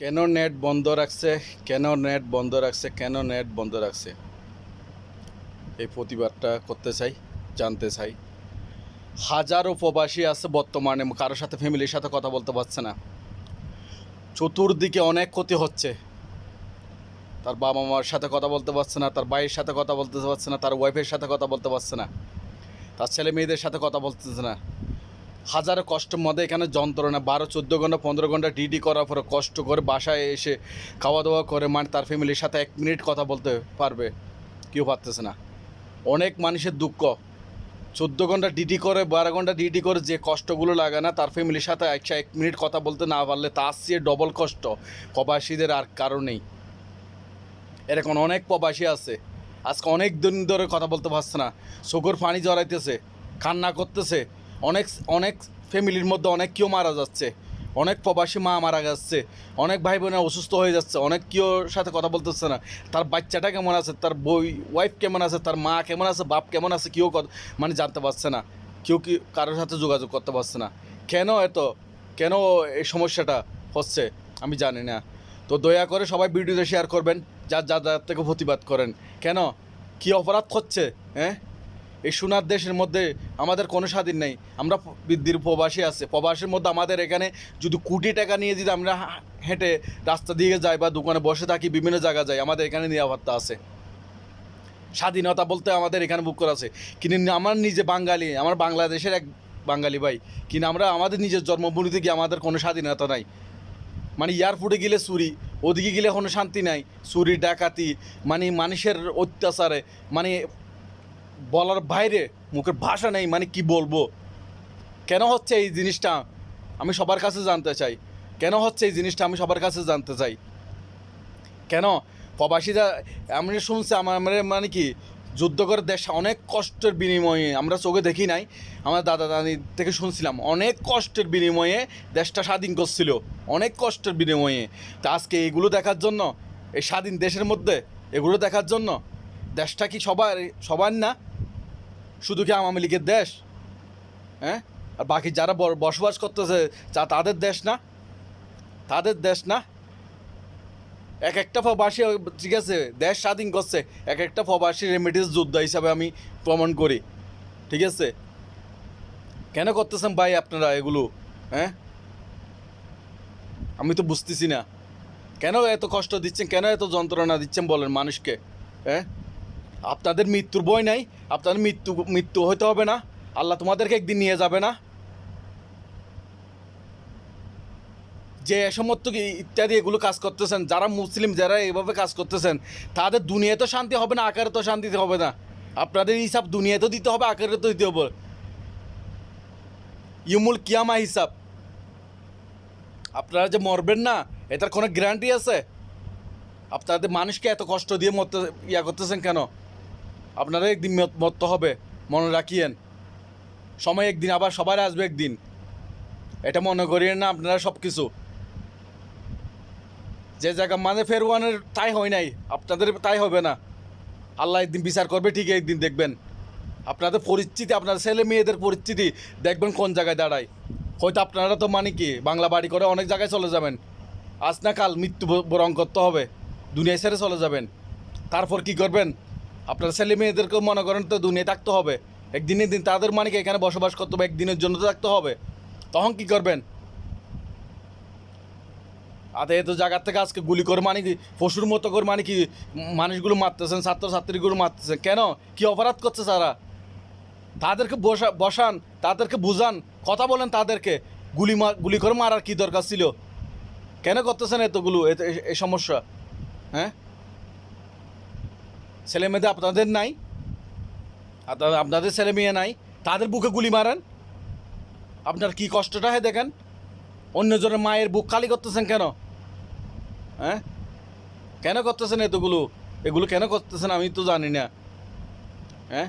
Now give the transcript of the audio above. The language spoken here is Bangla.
কেন নেট বন্ধ রাখছে? কেন নেট বন্ধ রাখছে? কেন নেট বন্ধ রাখছে? এই প্রতিবাদটা করতে চাই, জানতে চাই। হাজারো প্রবাসী আছে বর্তমানে, কারোর সাথে ফ্যামিলির সাথে কথা বলতে পারছে না। চতুর্দিকে অনেক ক্ষতি হচ্ছে। তার বাবা মার সাথে কথা বলতে পারছে না, তার ভাইয়ের সাথে কথা বলতে পারছে না, তার ওয়াইফের সাথে কথা বলতে পারছে না, তার ছেলে মেয়েদের সাথে কথা বলতেছে না। হাজারো কষ্টের মধ্যে এখানে যন্ত্রণা। বারো, চোদ্দ ঘণ্টা, পনেরো ঘণ্টা ডিডি করার পরে কষ্ট করে বাসায় এসে খাওয়া দাওয়া করে মানে তার ফ্যামিলির সাথে এক মিনিট কথা বলতে পারবে। কেউ পারতেছে না। অনেক মানুষের দুঃখ। চোদ্দ ঘণ্টা ডিডি করে, বারো ঘণ্টা ডিডি করে যে কষ্টগুলো লাগে না, তার ফ্যামিলির সাথে একশো এক মিনিট কথা বলতে না পারলে তার চেয়ে ডবল কষ্ট। প্রবাসীদের আর কারণেই এরকম অনেক প্রবাসী আছে। আজকে অনেক দিন ধরে কথা বলতে পারছে না। চোখের পানি জড়াইতেছে, কান্না করতেছে। অনেক অনেক ফ্যামিলির মধ্যে অনেক কেউ মারা যাচ্ছে। অনেক প্রবাসী মা মারা যাচ্ছে। অনেক ভাই বোনেরা অসুস্থ হয়ে যাচ্ছে। অনেক কেউ সাথে কথা বলতেছে না। তার বাচ্চাটা কেমন আছে? তার বই ওয়াইফ কেমন আছে? তার মা কেমন আছে? বাপ কেমন আছে? কেউ মানে জানতে পারছে না। কেউ কি কারোর সাথে যোগাযোগ করতে পারছে না। কেন এত? কেন এই সমস্যাটা হচ্ছে? আমি জানি না। তো দয়া করে সবাই ভিডিওতে শেয়ার করবেন। যার যার থেকে প্রতিবাদ করেন। কেন? কি অপরাধ করছে? হ্যাঁ? এই সোনার দেশের মধ্যে আমাদের কোনো স্বাধীন নেই। আমরা বৃদ্ধির প্রবাসী আছে। প্রবাসের মধ্যে আমাদের এখানে যদি কোটি টাকা নিয়ে যদি আমরা হেঁটে রাস্তা দিয়ে যাই বা দোকানে বসে থাকি, বিভিন্ন জায়গা যাই, আমাদের এখানে নিরাপত্তা আছে। স্বাধীনতা বলতে আমাদের এখানে বুক করা আছে। কিন্তু আমার নিজে বাঙালি, আমার বাংলাদেশের এক বাঙালি ভাই, কিন্তু আমরা আমাদের নিজের জন্মভূমিতে গিয়ে আমাদের কোনো স্বাধীনতা নাই। মানে এয়ারপোর্টে গেলে চুরি, ওদিকে গেলে কোনো শান্তি নাই। চুরি, ডাকাতি মানে মানুষের অত্যাচারে মানে বলার বাইরে মুখের ভাষা নেই মানে কি বলব? কেন হচ্ছে এই জিনিসটা আমি সবার কাছে জানতে চাই? কেন হচ্ছে এই জিনিসটা আমি সবার কাছে জানতে চাই? কেন? প্রবাসীরা আমি শুনছি, আমার আমরা মানে কি, যুদ্ধ করে দেশ অনেক কষ্টের বিনিময়ে, আমরা চোখে দেখি নাই, আমার দাদা দাদি থেকে শুনছিলাম, অনেক কষ্টের বিনিময়ে দেশটা স্বাধীন করছিল, অনেক কষ্টের বিনিময়ে। তা আজকে এগুলো দেখার জন্য, এই স্বাধীন দেশের মধ্যে এগুলো দেখার জন্য, দেশটা কি সবার সবার না? শুধু কি আওয়ামী লীগের দেশ? হ্যাঁ? আর বাকি যারা বসবাস করতেছে যা তাদের দেশ না? তাদের দেশ না? এক একটা প্রবাসী, ঠিক আছে, দেশ স্বাধীন করছে, এক একটা প্রবাসী রেমিডিস যোদ্ধা হিসাবে আমি প্রমাণ করি, ঠিক আছে? কেন করতেছেন ভাই আপনারা এগুলো? হ্যাঁ? আমি তো বুঝতেছি না। কেন এত কষ্ট দিচ্ছেন? কেন এত যন্ত্রণা দিচ্ছেন বলেন মানুষকে? হ্যাঁ? আপনাদের মৃত্যুর বই নাই, আপনাদের মৃত্যু মৃত্যু হতে হবে না। আল্লাহ তোমাদেরকে একদিন নিয়ে যাবে না। যে সমস্ত ইত্যাদি এগুলো কাজ করতেছেন, যারা মুসলিম, যারা এইভাবে কাজ করতেছেন, তাদের দুনিয়ায় তো শান্তি হবে না আকারে তো শান্তি হবে না। আপনাদের হিসাব দুনিয়ায় তো দিতে হবে আকারে তো দিতে হবে। ইমুল কিয়ামা হিসাব। আপনারা যে মরবেন না, এটার কোনো গ্যারান্টি আছে? আপনাদের মানুষকে এত কষ্ট দিয়ে মরতে, ইয়া করতেছেন কেন? আপনারা একদিন মত- হবে, মনে রাখিয়েন। সময় একদিন, আবার সবার আসবে একদিন। এটা মনে করিয়েন না আপনারা সব কিছু যে জায়গা মানে ফেরওয়ানের তাই হয় নাই, আপনাদের তাই হবে না। আল্লাহ একদিন বিচার করবে, ঠিক একদিন দেখবেন। আপনাদের পরিস্থিতি আপনার ছেলে মেয়েদের পরিস্থিতি দেখবেন কোন জায়গায় দাঁড়ায়। হয়তো আপনারা তো মানে কি, বাংলা বাড়ি করে অনেক জায়গায় চলে যাবেন। আজ না কাল মৃত্যু বরণ করতে হবে দুনিয়ায় ছেড়ে চলে যাবেন। তারপর কি করবেন? আপনার ছেলে মেয়েদেরকে মনে করেন তো দুনিয়ায় থাকতে হবে। একদিনের দিন তাদের মানে এখানে বসবাস করতে হবে, একদিনের জন্য তো থাকতে হবে। তখন কি করবেন? আতে এত জায়গার থেকে আজকে গুলি করে মানে কি, পশুর মতো করে মানে কি, মানুষগুলো মারতেছেন, ছাত্রছাত্রীগুলো মারতেছেন। কেন? কি অপরাধ করছে তারা তাদেরকে বসা, বসান, তাদেরকে বুঝান, কথা বলেন তাদেরকে। গুলি গুলি করে মারার কি দরকার ছিল? কেন করতেছেন এতগুলো? এই সমস্যা। হ্যাঁ? ছেলে মেয়েদের আপনাদের নাই, আপনাদের ছেলে মেয়ে নাই, তাদের বুকে গুলি মারেন। আপনার কি কষ্টটা হয় দেখেন? অন্যজনের মায়ের বুক খালি করতেছেন কেন? হ্যাঁ? কেন করতেছেন এতগুলো? এগুলো কেন করতেছেন আমি তো জানি না। হ্যাঁ?